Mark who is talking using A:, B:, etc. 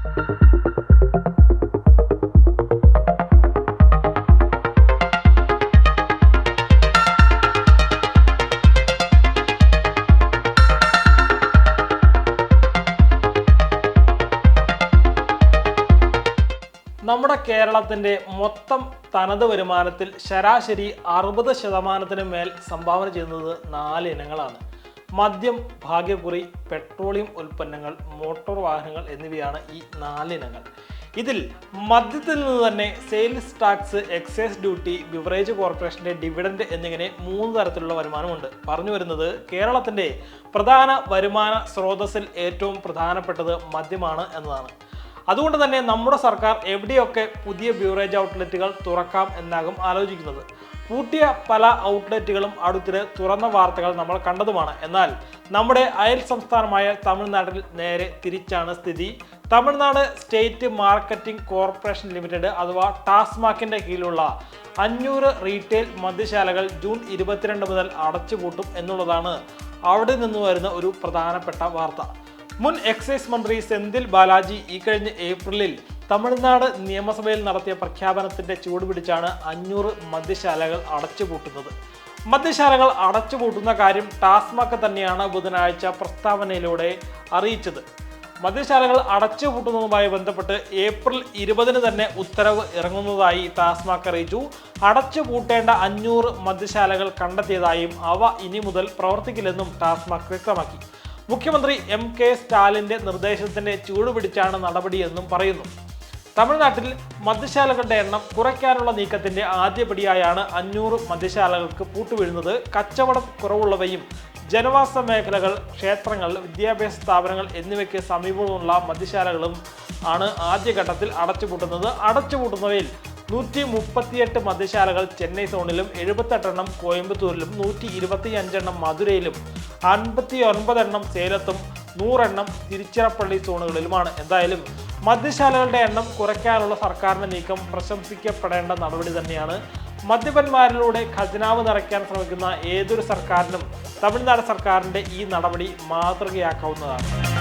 A: നമ്മുടെ കേരളത്തിന്റെ മൊത്തം തനത് വരുമാനത്തിൽ ശരാശരി അറുപത് ശതമാനത്തിന് മേൽ സംഭാവന ചെയ്യുന്നത് നാല് ഇനങ്ങളാണ്. മദ്യം ഭാഗ്യക്കുറി പെട്രോളിയം ഉൽപ്പന്നങ്ങൾ മോട്ടോർ വാഹനങ്ങൾ എന്നിവയാണ് ഈ നാലിനങ്ങൾ. ഇതിൽ മദ്യത്തിൽ നിന്ന് തന്നെ sales tax excise duty beverage കോർപ്പറേഷന്റെ ഡിവിഡൻഡ് എന്നിങ്ങനെ മൂന്ന് തരത്തിലുള്ള വരുമാനമുണ്ട്. പറഞ്ഞു വരുന്നത് കേരളത്തിന്റെ പ്രധാന വരുമാന സ്രോതസ്സിൽ ഏറ്റവും പ്രധാനപ്പെട്ടത് മദ്യമാണ് എന്നതാണ്. അതുകൊണ്ട് തന്നെ നമ്മുടെ സർക്കാർ എവിടെയൊക്കെ പുതിയ ബ്യൂറേജ് ഔട്ട്ലെറ്റുകൾ തുറക്കാം എന്നാകും ആലോചിക്കുന്നത്. പൂട്ടിയ പല ഔട്ട്ലെറ്റുകളും അടുത്തിടെ തുറന്ന വാർത്തകൾ നമ്മൾ കണ്ടതുമാണ്. എന്നാൽ നമ്മുടെ അയൽ സംസ്ഥാനമായ തമിഴ്നാട്ടിൽ നേരെ തിരിച്ചാണ് സ്ഥിതി. Tamil Nadu state marketing corporation limited അഥവാ ടാസ്മാക്കിന്റെ കീഴിലുള്ള അഞ്ഞൂറ് റീറ്റെയിൽ മദ്യശാലകൾ ജൂൺ ഇരുപത്തിരണ്ട് മുതൽ അടച്ചുപൂട്ടും എന്നുള്ളതാണ് അവിടെ നിന്ന് വരുന്ന ഒരു പ്രധാനപ്പെട്ട വാർത്ത. മുൻ എക്സൈസ് മന്ത്രി സെന്തിൽ ബാലാജി ഈ കഴിഞ്ഞ ഏപ്രിലിൽ തമിഴ്നാട് നിയമസഭയിൽ നടത്തിയ പ്രഖ്യാപനത്തിന്റെ ചൂടുപിടിച്ചാണ് അഞ്ഞൂറ് മദ്യശാലകൾ അടച്ചുപൂട്ടുന്നത്. മദ്യശാലകൾ അടച്ചുപൂട്ടുന്ന കാര്യം ടാസ്മാക്ക് തന്നെയാണ് ബുധനാഴ്ച പ്രസ്താവനയിലൂടെ അറിയിച്ചത്. മദ്യശാലകൾ അടച്ചുപൂട്ടുന്നതുമായി ബന്ധപ്പെട്ട് ഏപ്രിൽ ഇരുപതിന് തന്നെ ഉത്തരവ് ഇറങ്ങുന്നതായി ടാസ്മാക്ക് അറിയിച്ചു. അടച്ചുപൂട്ടേണ്ട അഞ്ഞൂറ് മദ്യശാലകൾ കണ്ടെത്തിയതായും അവ ഇനി മുതൽ പ്രവർത്തിക്കില്ലെന്നും ടാസ്മാക്ക് വ്യക്തമാക്കി. മുഖ്യമന്ത്രി എം കെ സ്റ്റാലിന്റെ നിർദ്ദേശത്തിന് ചൂടുപിടിച്ചാണ് നടപടിയെന്നും പറയുന്നു. തമിഴ്നാട്ടിൽ മദ്യശാലകളുടെ എണ്ണം കുറയ്ക്കാനുള്ള നീക്കത്തിന്റെ ആദ്യപടിയായാണ് അഞ്ഞൂറ് മദ്യശാലകൾക്ക് പൂട്ടുവീഴുന്നത്. കച്ചവടം കുറവുള്ളവയും ജനവാസ മേഖലകൾ ക്ഷേത്രങ്ങൾ വിദ്യാഭ്യാസ സ്ഥാപനങ്ങൾ എന്നിവയ്ക്ക് സമീപമുള്ള മദ്യശാലകളും ആണ് ആദ്യഘട്ടത്തിൽ അടച്ചുപൂട്ടുന്നത്. അടച്ചുപൂട്ടുന്നവയിൽ നൂറ്റി മുപ്പത്തിയെട്ട് മദ്യശാലകൾ ചെന്നൈ സോണിലും എഴുപത്തെട്ടെണ്ണം കോയമ്പത്തൂരിലും നൂറ്റി ഇരുപത്തി അഞ്ചെണ്ണം മധുരയിലും അൻപത്തി ഒൻപതെണ്ണം സേലത്തും നൂറെണ്ണം തിരുച്ചിറപ്പള്ളി സോണുകളിലുമാണ്. എന്തായാലും മദ്യശാലകളുടെ എണ്ണം കുറയ്ക്കാനുള്ള സർക്കാരിന്റെ നീക്കം പ്രശംസിക്കപ്പെടേണ്ട നടപടി തന്നെയാണ്. മദ്യപന്മാരിലൂടെ ഖജനാവ് നിറയ്ക്കാൻ ശ്രമിക്കുന്ന ഏതൊരു സർക്കാരിനും തമിഴ്നാട് സർക്കാരിന്റെ ഈ നടപടി മാതൃകയാക്കാവുന്നതാണ്.